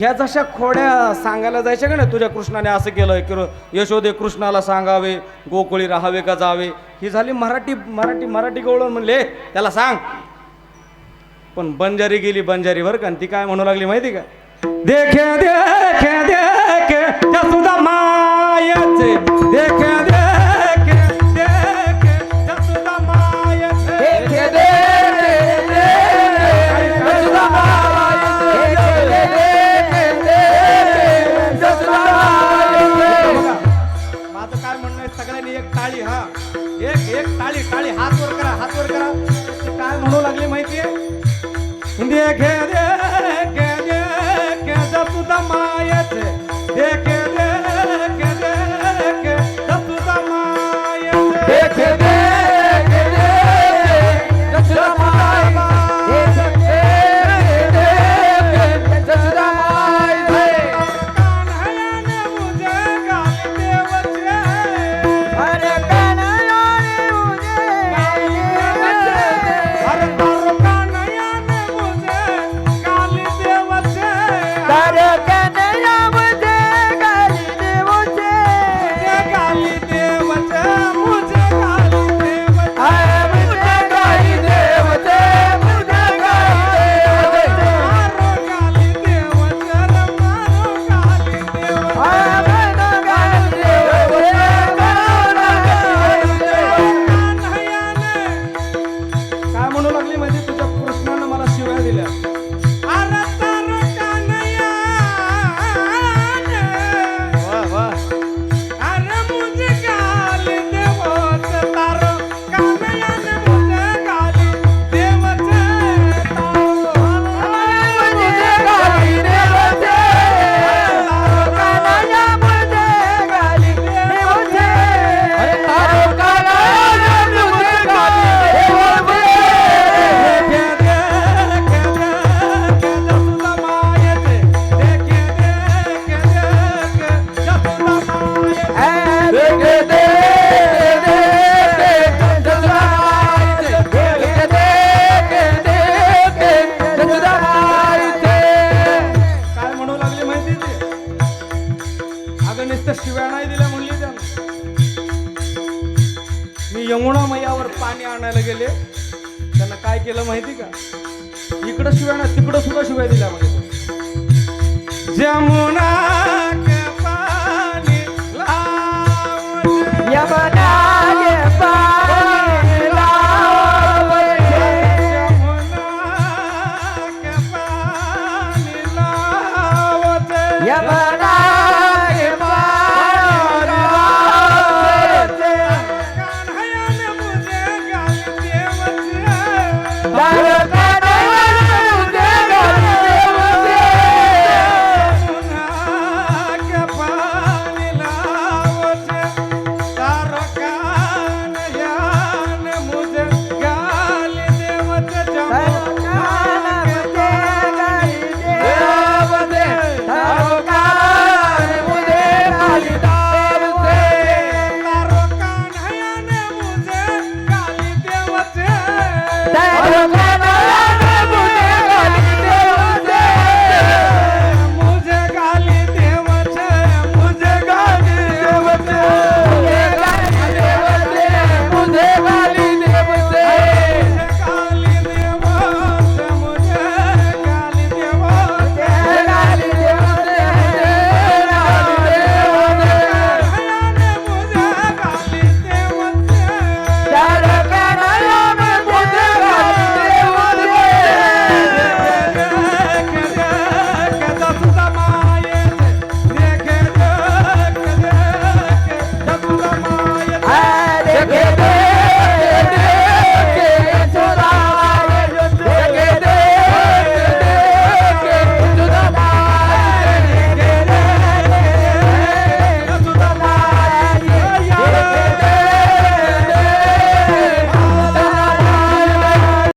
ह्या जशा खोड्या सांगायला जायच्या का ना तुझ्या कृष्णाने असं केलं की यशोदे कृष्णाला सांगावे गोकुळी राहावे का जावे? ही झाली मराठी मराठी मराठी गवळण म्हणले. त्याला सांग. पण बंजारी गेली बंजारी बरं का ती काय म्हणू लागली माहिती का? देखे देखे देखे नाही सगळ्यांनी एक टाळी हा. एक एक टाळी टाळी. हात वर करा हात वर करा. ती काय म्हणू लागले माहितीये? घे देखे घे. अगं शिव्या नाही दिल्या म्हणली त्यानं. मी यमुना मैयावर पाणी आणायला गेले. त्यांना काय केलं माहिती का? इकडं शिव्या ना तिकडं सुद्धा शिव्या दिल्या म्हणजे जमुना 来，朋。